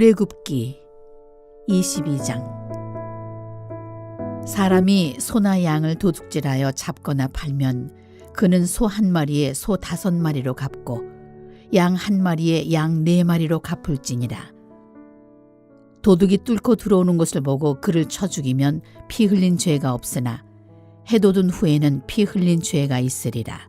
출애굽기 22장 사람이 소나 양을 도둑질하여 잡거나 팔면 그는 소 한 마리에 소 다섯 마리로 갚고 양 한 마리에 양 네 마리로 갚을지니라. 도둑이 뚫고 들어오는 것을 보고 그를 쳐 죽이면 피 흘린 죄가 없으나 해돋은 후에는 피 흘린 죄가 있으리라.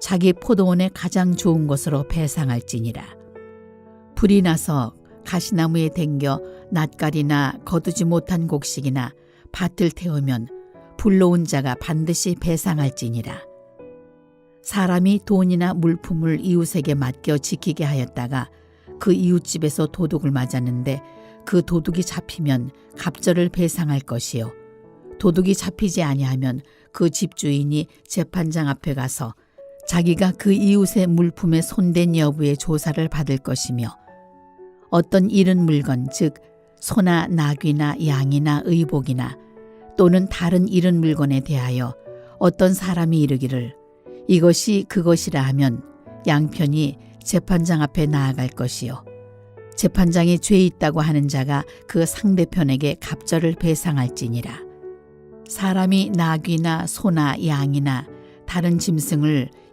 자기 포도원에 가장 좋은 것으로 배상할지니라. 불이 나서 가시나무에 댕겨 낯가리나 거두지 못한 곡식이나 밭을 태우면 불러온 자가 반드시 배상할지니라. 사람이 돈이나 물품을 이웃에게 맡겨 지키게 하였다가 그 이웃집에서 도둑을 맞았는데 그 도둑이 잡히면 갑절을 배상할 것이요. 도둑이 잡히지 아니하면 그 집주인이 재판장 앞에 가서 자기가 그 이웃의 물품에 손댄 여부의 조사를 받을 것이며 어떤 잃은 물건 즉 소나 나귀나 양이나 의복이나 또는 다른 잃은 물건에 대하여 어떤 사람이 이르기를 이것이 그것이라 하면 양편이 재판장 앞에 나아갈 것이요. 재판장이 죄 있다고 하는 자가 그 상대편에게 갑절을 배상할지니라. 사람이 나귀나 소나 양이나 다른 짐승을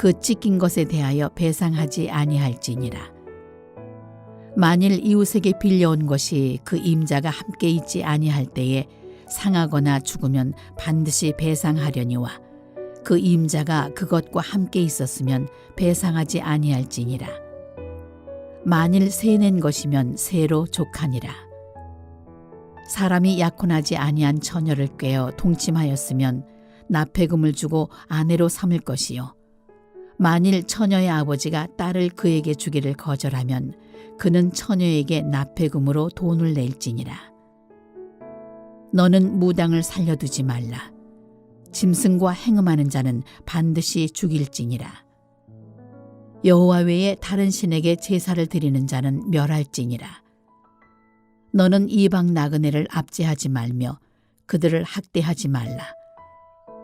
그 찢긴 것에 대하여 배상하지 아니할지니라. 만일 이웃에게 빌려온 것이 그 임자가 함께 있지 아니할 때에 상하거나 죽으면 반드시 배상하려니와 그 임자가 그것과 함께 있었으면 배상하지 아니할지니라. 만일 세낸 것이면 세로 족하니라. 사람이 약혼하지 아니한 처녀를 꿰어 동침하였으면 납폐금을 주고 아내로 삼을 것이요. 만일 처녀의 아버지가 딸을 그에게 주기를 거절하면 그는 처녀에게 납폐금으로 돈을 낼지니라. 너는 무당을 살려두지 말라. 짐승과 행음하는 자는 반드시 죽일지니라. 여호와 외에 다른 신에게 제사를 드리는 자는 멸할지니라. 너는 이방 나그네를 압제하지 말며 그들을 학대하지 말라.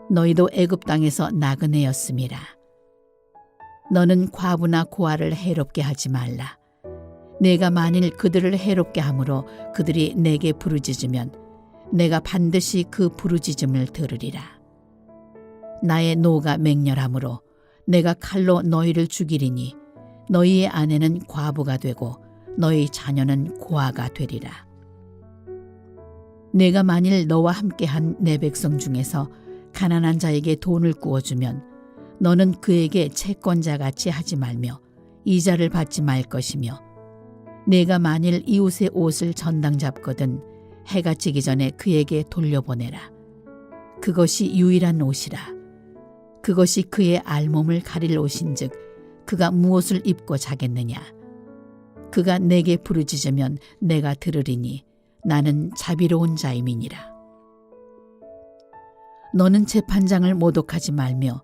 너희도 애굽 땅에서 나그네였음이라. 너는 과부나 고아를 해롭게 하지 말라. 내가 만일 그들을 해롭게 함으로 그들이 내게 부르짖으면 내가 반드시 그 부르짖음을 들으리라. 나의 노가 맹렬함으로 내가 칼로 너희를 죽이리니 너희의 아내는 과부가 되고 너희 자녀는 고아가 되리라. 내가 만일 너와 함께한 내 백성 중에서 가난한 자에게 돈을 구워주면 너는 그에게 채권자 같이 하지 말며 이자를 받지 말 것이며 내가 만일 이웃의 옷을 전당 잡거든 해가 지기 전에 그에게 돌려보내라. 그것이 유일한 옷이라. 그것이 그의 알몸을 가릴 옷인즉 그가 무엇을 입고 자겠느냐. 그가 내게 부르짖으면 내가 들으리니 나는 자비로운 자임이니라. 너는 재판장을 모독하지 말며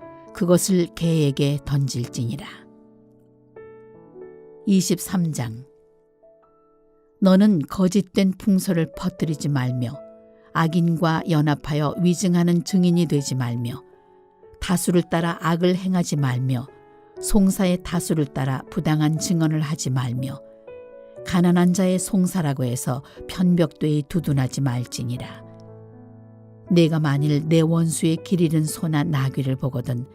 그것을 개에게 던질지니라. 23장 너는 거짓된 풍설을 퍼뜨리지 말며 악인과 연합하여 위증하는 증인이 되지 말며 다수를 따라 악을 행하지 말며 송사의 다수를 따라 부당한 증언을 하지 말며 가난한 자의 송사라고 해서 편벽되이 두둔하지 말지니라. 내가 만일 내 원수의 길 잃은 소나 나귀를 보거든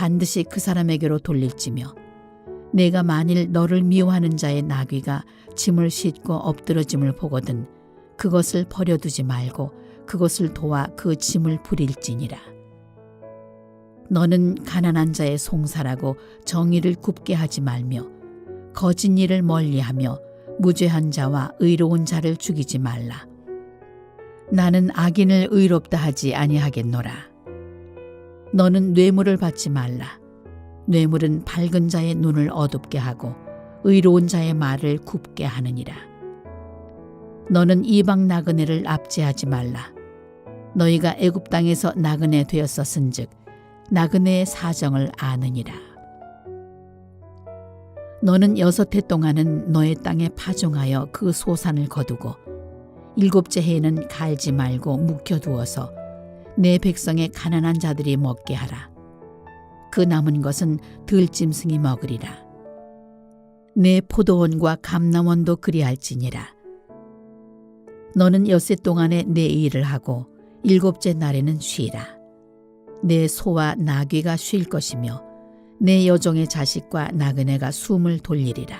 반드시 그 사람에게로 돌릴지며 내가 만일 너를 미워하는 자의 나귀가 짐을 싣고 엎드러짐을 보거든 그것을 버려두지 말고 그것을 도와 그 짐을 부릴지니라. 너는 가난한 자의 송사라고 정의를 굽게 하지 말며 거짓 일을 멀리하며 무죄한 자와 의로운 자를 죽이지 말라. 나는 악인을 의롭다 하지 아니하겠노라. 너는 뇌물을 받지 말라. 뇌물은 밝은 자의 눈을 어둡게 하고 의로운 자의 말을 굽게 하느니라. 너는 이방 나그네를 압제하지 말라. 너희가 애굽 땅에서 나그네 되었었은즉 나그네의 사정을 아느니라. 너는 여섯 해 동안은 너의 땅에 파종하여 그 소산을 거두고 일곱째 해에는 갈지 말고 묵혀두어서 내 백성의 가난한 자들이 먹게 하라. 그 남은 것은 들짐승이 먹으리라. 내 포도원과 감남원도 그리할지니라. 너는 엿새 동안에 내 일을 하고 일곱째 날에는 쉬라. 내 소와 나귀가 쉴 것이며 내 여종의 자식과 나그네가 숨을 돌리리라.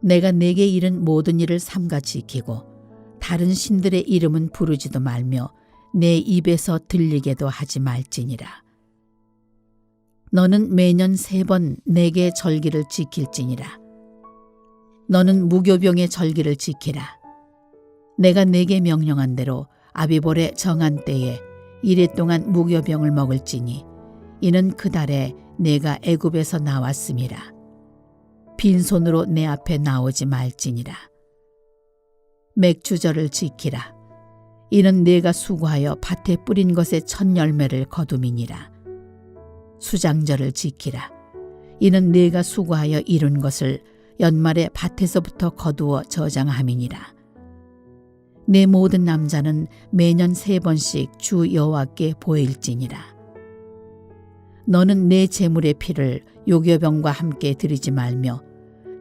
내가 내게 이른 모든 일을 삼같이 지키고 다른 신들의 이름은 부르지도 말며 내 입에서 들리게도 하지 말지니라. 너는 매년 세 번 내게 절기를 지킬지니라. 너는 무교병의 절기를 지키라. 내가 내게 명령한 대로 아비볼의 정한 때에 이래 동안 무교병을 먹을지니 이는 그 달에 내가 애굽에서 나왔음이라. 빈손으로 내 앞에 나오지 말지니라. 맥주절을 지키라. 이는 내가 수고하여 밭에 뿌린 것의 첫 열매를 거둠이니라. 수장절을 지키라. 이는 내가 수고하여 이룬 것을 연말에 밭에서부터 거두어 저장함이니라. 내 모든 남자는 매년 세 번씩 주 여호와께 보일지니라. 너는 내 재물의 피를 요교병과 함께 드리지 말며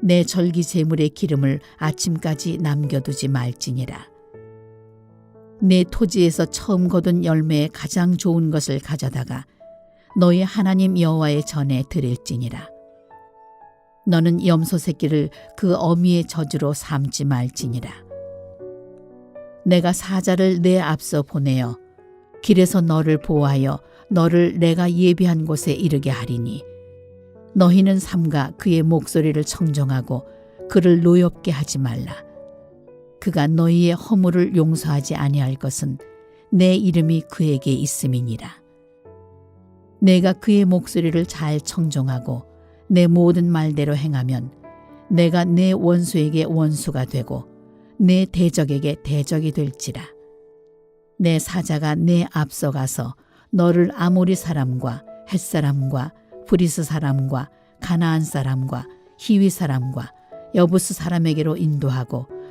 내 절기 재물의 기름을 아침까지 남겨두지 말지니라. 내 토지에서 처음 거둔 열매의 가장 좋은 것을 가져다가 너희 하나님 여호와의 전에 드릴지니라. 너는 염소 새끼를 그 어미의 저주로 삼지 말지니라. 내가 사자를 내 앞서 보내어 길에서 너를 보호하여 너를 내가 예비한 곳에 이르게 하리니 너희는 삼가 그의 목소리를 청정하고 그를 노엽게 하지 말라. 그가 너희의 허물을 용서하지 아니할 것은 내 이름이 그에게 있음이니라. 내가 그의 목소리를 잘 청정하고 내 모든 말대로 행하면 내가 내 원수에게 원수가 되고 내 대적에게 대적이 될지라. 내 사자가 내 앞서가서 너를 아모리 사람과 햇 사람과 브리스 사람과 가나안 사람과 히위 사람과 여부스 사람에게로 인도하고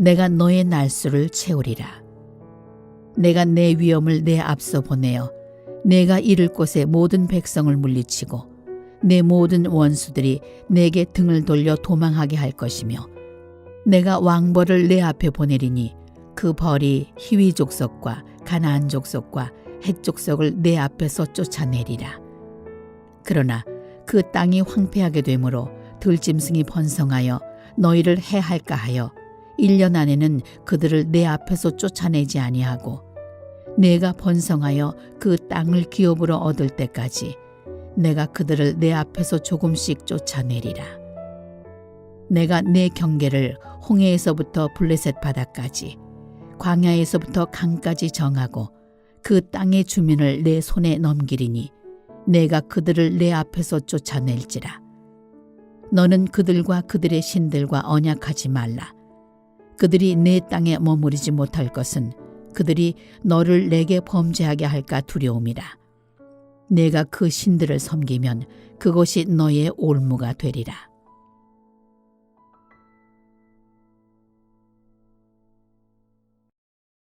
내가 너의 날수를 채우리라. 내가 내 위엄을 내 앞서 보내어 내가 이를 곳에 모든 백성을 물리치고 내 모든 원수들이 내게 등을 돌려 도망하게 할 것이며 내가 왕벌을 내 앞에 보내리니 그 벌이 희위 족속과 가나안 족속과 헷 족속을 내 앞에서 쫓아내리라. 그러나 그 땅이 황폐하게 되므로 들짐승이 번성하여 너희를 해할까 하여 1년 안에는 그들을 내 앞에서 쫓아내지 아니하고 내가 번성하여 그 땅을 기업으로 얻을 때까지 내가 그들을 내 앞에서 조금씩 쫓아내리라. 내가 내 경계를 홍해에서부터 블레셋 바다까지 광야에서부터 강까지 정하고 그 땅의 주민을 내 손에 넘기리니 내가 그들을 내 앞에서 쫓아낼지라. 너는 그들과 그들의 신들과 언약하지 말라. 그들이 내 땅에 머무르지 못할 것은 그들이 너를 내게 범죄하게 할까 두려움이라. 내가 그 신들을 섬기면 그것이 너의 올무가 되리라.